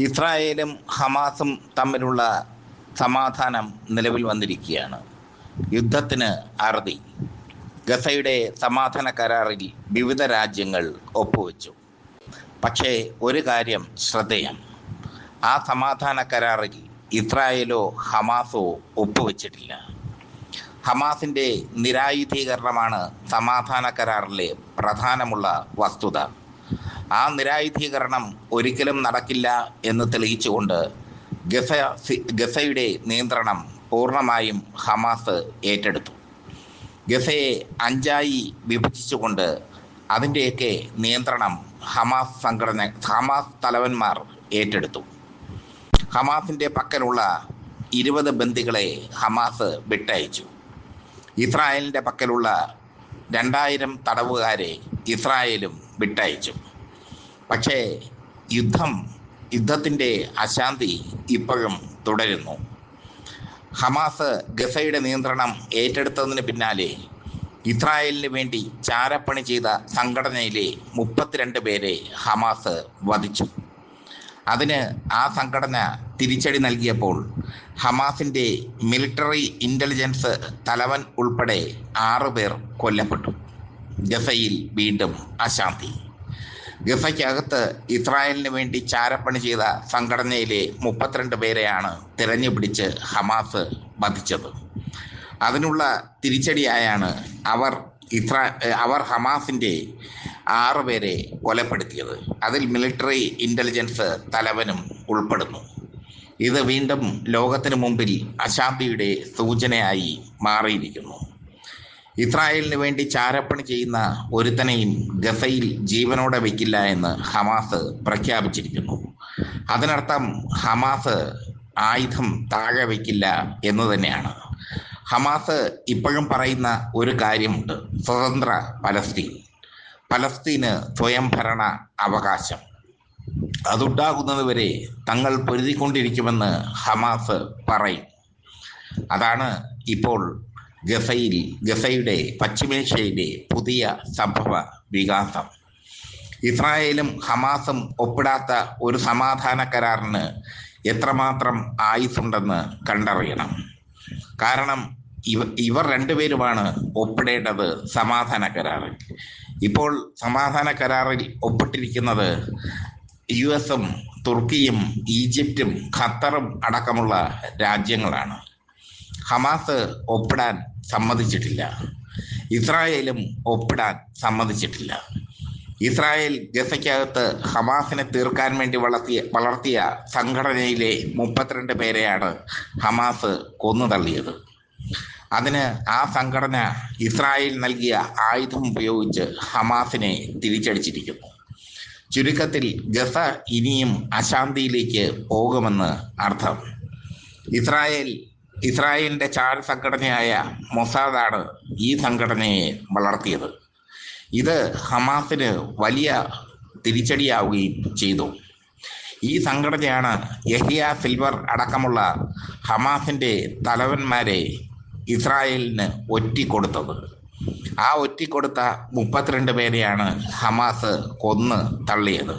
ഇസ്രായേലും ഹമാസും തമ്മിലുള്ള സമാധാനം നിലവിൽ വന്നിരിക്കുകയാണ്. യുദ്ധത്തിന് അറുതി. ഗസയുടെ സമാധാന കരാറിൽ വിവിധ രാജ്യങ്ങൾ ഒപ്പുവെച്ചു. പക്ഷേ ഒരു കാര്യം ശ്രദ്ധേയം. ആ സമാധാന കരാറിൽ ഇസ്രായേലോ ഹമാസോ ഒപ്പുവെച്ചിട്ടില്ല. ഹമാസിന്റെ നിരായുധീകരണമാണ് സമാധാന കരാറിലെ പ്രധാനമുള്ള വസ്തുത. ആ നിരായുധീകരണം ഒരിക്കലും നടക്കില്ല എന്ന് തെളിയിച്ചുകൊണ്ട് ഗസ ഗസയുടെ നിയന്ത്രണം പൂർണമായും ഹമാസ് ഏറ്റെടുത്തു. ഗസയെ അഞ്ചായി വിഭജിച്ചുകൊണ്ട് അതിന്റെയൊക്കെ നിയന്ത്രണം ഹമാസ് സംഘടന ഹമാസ് തലവന്മാർ ഏറ്റെടുത്തു. ഹമാസിന്റെ പക്കലുള്ള ഇരുപത് ബന്ദികളെ ഹമാസ് വിട്ടയച്ചു. ഇസ്രായേലിന്റെ പക്കലുള്ള രണ്ടായിരം തടവുകാരെ ഇസ്രായേലും വിട്ടയച്ചു. പക്ഷേ യുദ്ധം യുദ്ധത്തിന്റെ അശാന്തി ഇപ്പോഴും തുടരുന്നു. ഹമാസ് ഗസയുടെ നിയന്ത്രണം ഏറ്റെടുത്തതിന് പിന്നാലെ ഇസ്രായേലിന് വേണ്ടി ചാരപ്പണി ചെയ്ത സംഘടനയിലെ മുപ്പത്തിരണ്ട് പേരെ ഹമാസ് വധിച്ചു. അതിന് ആ സംഘടന തിരിച്ചടി നൽകിയപ്പോൾ ഹമാസിന്റെ മിലിറ്ററി ഇന്റലിജൻസ് തലവൻ ഉൾപ്പെടെ ആറുപേർ കൊല്ലപ്പെട്ടു. ഗസയിൽ വീണ്ടും അശാന്തി. ഗസയ്ക്കകത്ത് ഇസ്രായേലിന് വേണ്ടി ചാരപ്പണി ചെയ്ത സംഘടനയിലെ മുപ്പത്തിരണ്ട് പേരെയാണ് തിരഞ്ഞുപിടിച്ച് ഹമാസ് വധിച്ചത്. അതിനുള്ള തിരിച്ചടിയായാണ് അവർ ഇസ്രാ അവർ ഹമാസിന്റെ ആറ് പേരെ കൊലപ്പെടുത്തിയത്. അതിൽ മിലിറ്ററി ഇന്റലിജൻസ് തലവനും ഉൾപ്പെടുന്നു. ഇത് വീണ്ടും ലോകത്തിനു മുമ്പിൽ അശാന്തിയുടെ സൂചനയായി മാറിയിരിക്കുന്നു. ഇസ്രായേലിന് വേണ്ടി ചാരപ്പണി ചെയ്യുന്ന ഒരുത്തനെയും ഗസയിൽ ജീവനോടെ വയ്ക്കില്ല എന്ന് ഹമാസ് പ്രഖ്യാപിച്ചിരിക്കുന്നു. അതിനർത്ഥം ഹമാസ് ആയുധം താഴെ വയ്ക്കില്ല എന്ന് തന്നെയാണ്. ഹമാസ് ഇപ്പോഴും പറയുന്ന ഒരു കാര്യമുണ്ട്. സ്വതന്ത്ര പലസ്തീൻ. പലസ്തീന് സ്വയംഭരണ അവകാശം. അതുണ്ടാകുന്നതുവരെ തങ്ങൾ പൊരുതിക്കൊണ്ടിരിക്കുമെന്ന് ഹമാസ് പറയും. അതാണ് ഇപ്പോൾ ഗസയിൽ ഗസയുടെ പശ്ചിമേഷ്യയിലെ പുതിയ സംഭവ വികാസം. ഇസ്രായേലും ഹമാസും ഒപ്പിടാത്ത ഒരു സമാധാന കരാറിന് എത്രമാത്രം ആയുസുണ്ടെന്ന് കണ്ടറിയണം. കാരണം ഇവ ഇവർ രണ്ടുപേരുമാണ് ഒപ്പിടേണ്ടത് സമാധാന കരാറിൽ. ഇപ്പോൾ സമാധാന കരാറിൽ ഒപ്പിട്ടിരിക്കുന്നത് യു എസും തുർക്കിയും ഈജിപ്തും ഖത്തറും അടക്കമുള്ള രാജ്യങ്ങളാണ്. ഹമാസ് ഒപ്പിടാൻ സമ്മതിച്ചിട്ടില്ല. ഇസ്രായേലും ഒപ്പിടാൻ സമ്മതിച്ചിട്ടില്ല. ഇസ്രായേൽ ഗസയ്ക്കകത്ത് ഹമാസിനെ തീർക്കാൻ വേണ്ടി വളർത്തിയ വളർത്തിയ സംഘടനയിലെ മുപ്പത്തിരണ്ട് പേരെയാണ് ഹമാസ് കൊന്നു തള്ളിയത് അതിന് ആ സംഘടന ഇസ്രായേൽ നൽകിയ ആയുധം ഉപയോഗിച്ച് ഹമാസിനെ തിരിച്ചടിച്ചിരിക്കുന്നു. ചുരുക്കത്തിൽ ഗസ ഇനിയും അശാന്തിയിലേക്ക് പോകുമെന്ന് അർത്ഥം. ഇസ്രായേൽ ഇസ്രായേലിന്റെ ചാര സംഘടനയായ മൊസാദാണ് ഈ സംഘടനയെ വളർത്തിയത്. ഇത് ഹമാസിന് വലിയ തിരിച്ചടിയാവുകയും ചെയ്തു. ഈ സംഘടനയാണ് യഹിയ സിൽവർ അടക്കമുള്ള ഹമാസിന്റെ തലവന്മാരെ ഇസ്രായേലിന് ഒറ്റിക്കൊടുത്തത്. ആ ഒറ്റിക്കൊടുത്ത മുപ്പത്തിരണ്ട് പേരെയാണ് ഹമാസ് കൊന്ന് തള്ളിയത്.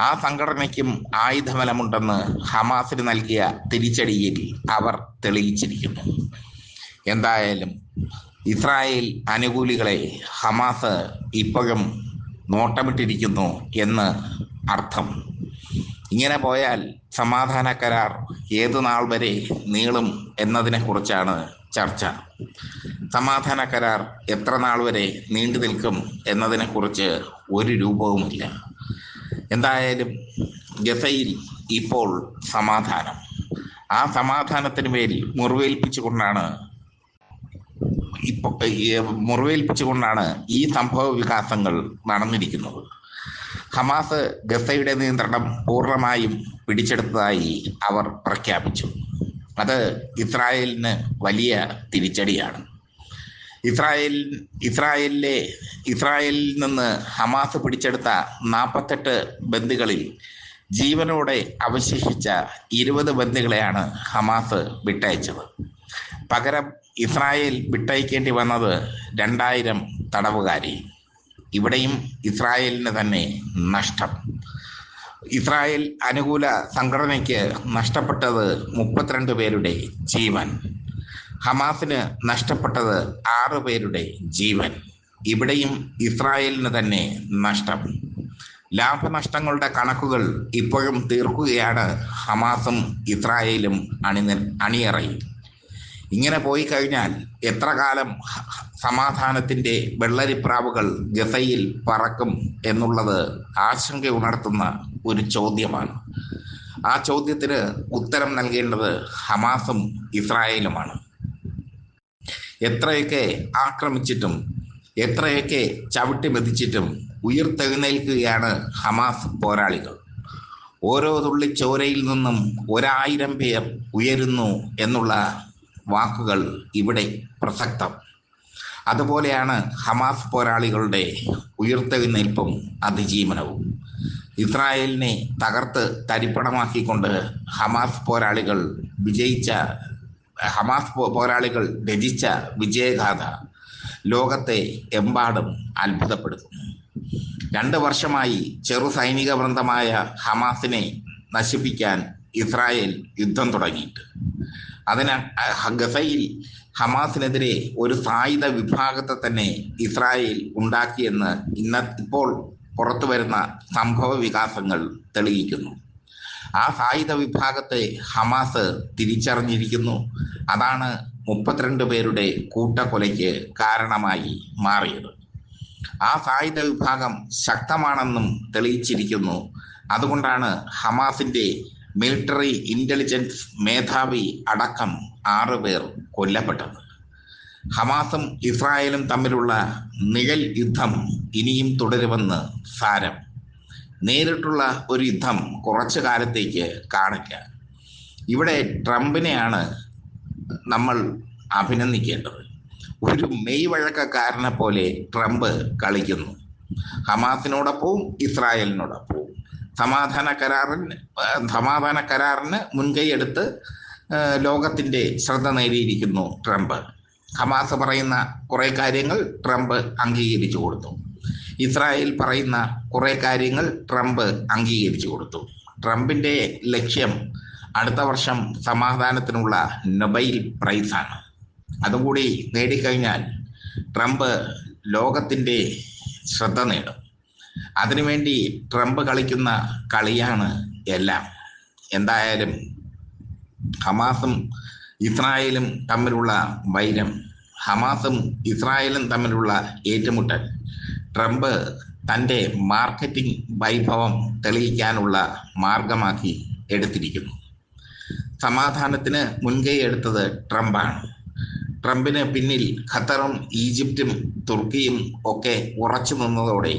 ആ സംഘടനയ്ക്കും ആയുധബലമുണ്ടെന്ന് ഹമാസിന് നൽകിയ തിരിച്ചടിയിൽ അവർ തെളിയിച്ചിരിക്കുന്നു. എന്തായാലും ഇസ്രായേൽ അനുകൂലികളെ ഹമാസ് ഇപ്പോഴും നോട്ടമിട്ടിരിക്കുന്നു എന്ന് അർത്ഥം. ഇങ്ങനെ പോയാൽ സമാധാന കരാർ ഏതു നാൾ വരെ നീളും എന്നതിനെക്കുറിച്ചാണ് ചർച്ച. സമാധാന കരാർ എത്ര നാൾ വരെ നീണ്ടു നിൽക്കും എന്നതിനെക്കുറിച്ച് ഒരു രൂപവുമില്ല. എന്തായാലും ഗസയിൽ ഇപ്പോൾ സമാധാനം. ആ സമാധാനത്തിന് മേൽ മുറിവേൽപ്പിച്ചുകൊണ്ടാണ് ഇപ്പോൾ മുറിവേൽപ്പിച്ചുകൊണ്ടാണ് ഈ സംഭവ വികാസങ്ങൾ നടന്നിരിക്കുന്നത്. ഹമാസ് ഗസയുടെ നിയന്ത്രണം പൂർണമായും പിടിച്ചെടുത്തതായി അവർ പ്രഖ്യാപിച്ചു. അത് ഇസ്രായേലിന് വലിയ തിരിച്ചടിയാണ്. ഇസ്രായേൽ ഇസ്രായേലിലെ ഇസ്രായേലിൽ നിന്ന് ഹമാസ് പിടിച്ചെടുത്ത നാൽപ്പത്തെട്ട് ബന്ദികളിൽ ജീവനോടെ അവശേഷിച്ച ഇരുപത് ബന്ദികളെയാണ് ഹമാസ് വിട്ടയച്ചത്. പകരം ഇസ്രായേൽ വിട്ടയക്കേണ്ടി വന്നത് രണ്ടായിരം തടവുകാരി. ഇവിടെയും ഇസ്രായേലിന് തന്നെ നഷ്ടം. ഇസ്രായേൽ അനുകൂല സംഘടനയ്ക്ക് നഷ്ടപ്പെട്ടത് മുപ്പത്തിരണ്ട് പേരുടെ ജീവൻ. ഹമാസിന് നഷ്ടപ്പെട്ടത് ആറ് പേരുടെ ജീവൻ. ഇവിടെയും ഇസ്രായേലിന് തന്നെ നഷ്ടം. ലാഭനഷ്ടങ്ങളുടെ കണക്കുകൾ ഇപ്പോഴും തീർക്കുകയാണ് ഹമാസും ഇസ്രായേലും അണിനി അണിയറയിൽ. ഇങ്ങനെ പോയി കഴിഞ്ഞാൽ എത്ര കാലം സമാധാനത്തിന്റെ വെള്ളരിപ്രാവുകൾ ഗസയിൽ പറക്കും എന്നുള്ളത് ആശങ്ക ഉണർത്തുന്ന ഒരു ചോദ്യമാണ്. ആ ചോദ്യത്തിന് ഉത്തരം നൽകേണ്ടത് ഹമാസും ഇസ്രായേലുമാണ്. എത്രയൊക്കെ ആക്രമിച്ചിട്ടും എത്രയൊക്കെ ചവിട്ടി മെതിച്ചിട്ടും ഉയർത്തെഴുന്നേൽക്കുകയാണ് ഹമാസ് പോരാളികൾ. ഓരോ തുള്ളി ചോരയിൽ നിന്നും ഒരായിരം പേർ ഉയരുന്നു എന്നുള്ള വാക്കുകൾ ഇവിടെ പ്രസക്തം. അതുപോലെയാണ് ഹമാസ് പോരാളികളുടെ ഉയർത്തെഴുന്നേൽപ്പും അതിജീവനവും. ഇസ്രായേലിനെ തകർത്ത് തരിപ്പണമാക്കിക്കൊണ്ട് ഹമാസ് പോരാളികൾ വിജയിച്ച ഹമാസ് പോരാളികൾ രചിച്ച വിജയഗാഥ ലോകത്തെ എമ്പാടും അത്ഭുതപ്പെടുത്തുന്നു. രണ്ട് വർഷമായി ചെറു സൈനിക വൃന്ദമായ ഹമാസിനെ നശിപ്പിക്കാൻ ഇസ്രായേൽ യുദ്ധം തുടങ്ങിയിട്ട്. അതിന് ഗസയിൽ ഹമാസിനെതിരെ ഒരു സായുധ വിഭാഗത്തെ തന്നെ ഇസ്രായേൽ ഉണ്ടാക്കിയെന്ന് ഇന്ന ഇപ്പോൾ പുറത്തു വരുന്ന സംഭവ വികാസങ്ങൾ തെളിയിക്കുന്നു. ആ സായുധ വിഭാഗത്തെ ഹമാസ് തിരിച്ചറിഞ്ഞിരിക്കുന്നു. അതാണ് മുപ്പത്തിരണ്ട് പേരുടെ കൂട്ടക്കൊലയ്ക്ക് കാരണമായി മാറിയത്. ആ സായുധ വിഭാഗം ശക്തമാണെന്നും തെളിയിച്ചിരിക്കുന്നു. അതുകൊണ്ടാണ് ഹമാസിന്റെ മിലിറ്ററി ഇന്റലിജൻസ് മേധാവി അടക്കം ആറ് പേർ കൊല്ലപ്പെട്ടത്. ഹമാസും ഇസ്രായേലും തമ്മിലുള്ള നിഴൽ യുദ്ധം ഇനിയും തുടരുമെന്ന് സാരം. നേരിട്ടുള്ള ഒരു യുദ്ധം കുറച്ചു കാലത്തേക്ക് കാണിക്കുക ഇവിടെ ട്രംപിനെയാണ് നമ്മൾ അഭിനന്ദിക്കേണ്ടത്. ഒരു മെയ് വഴക്കക്കാരനെ പോലെ ട്രംപ് കളിക്കുന്നു. ഹമാസിനോടൊപ്പവും ഇസ്രായേലിനോടൊപ്പവും. സമാധാന കരാറിന് സമാധാന കരാറിന് മുൻകൈയെടുത്ത് ലോകത്തിന്റെ ശ്രദ്ധ നേടിയിരിക്കുന്നു ട്രംപ്. ഹമാസ് പറയുന്ന കുറേ കാര്യങ്ങൾ ട്രംപ് അംഗീകരിച്ചു കൊടുത്തു. ഇസ്രായേൽ പറയുന്ന കുറേ കാര്യങ്ങൾ ട്രംപ് അംഗീകരിച്ചു കൊടുത്തു. ട്രംപിന്റെ ലക്ഷ്യം അടുത്ത വർഷം സമാധാനത്തിനുള്ള നൊബൈൽ പ്രൈസാണ്. അതുകൂടി നേടിക്കഴിഞ്ഞാൽ ട്രംപ് ലോകത്തിന്റെ ശ്രദ്ധ നേടും. അതിനുവേണ്ടി ട്രംപ് കളിക്കുന്ന കളിയാണ് എല്ലാം. എന്തായാലും ഹമാസും ഇസ്രായേലും തമ്മിലുള്ള വൈരം ഹമാസും ഇസ്രായേലും തമ്മിലുള്ള ഏറ്റുമുട്ടൽ ട്രംപ് തന്റെ മാർക്കറ്റിംഗ് വൈഭവം തെളിയിക്കാനുള്ള മാർഗമാക്കി എടുത്തിരിക്കുന്നു. സമാധാനത്തിന് മുൻകൈ എടുത്തത് ട്രംപാണ്. ട്രംപിന് പിന്നിൽ ഖത്തറും ഈജിപ്തും തുർക്കിയും ഒക്കെ ഉറച്ചു നിന്നതോടെ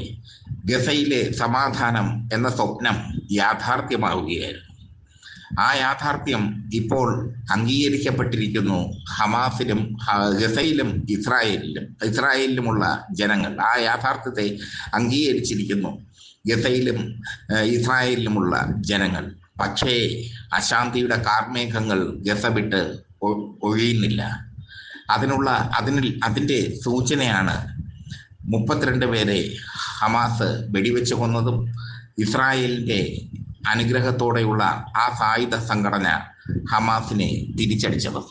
ഗസയിലെ സമാധാനം എന്ന സ്വപ്നം യാഥാർത്ഥ്യമാവുകയായിരുന്നു. ആ യാഥാർത്ഥ്യം ഇപ്പോൾ അംഗീകരിക്കപ്പെട്ടിരിക്കുന്നു ഹമാസിലും ഗസയിലും ഇസ്രായേലിലും ഇസ്രായേലിലുമുള്ള ജനങ്ങൾ. ആ യാഥാർത്ഥ്യത്തെ അംഗീകരിച്ചിരിക്കുന്നു ഗസയിലും ഇസ്രായേലിലുമുള്ള ജനങ്ങൾ. പക്ഷേ അശാന്തിയുടെ കാർമേഘങ്ങൾ ഗസ വിട്ട് ഒഴിയുന്നില്ല. അതിനുള്ള അതിനിൽ അതിന്റെ സൂചനയാണ് മുപ്പത്തിരണ്ട് പേരെ ഹമാസ് വെടിവെച്ച് കൊന്നതും ഇസ്രായേലിന്റെ അനുഗ്രഹത്തോടെയുള്ള ആ സായുധ സംഘടന ഹമാസിനെ തിരിച്ചടിച്ചതും.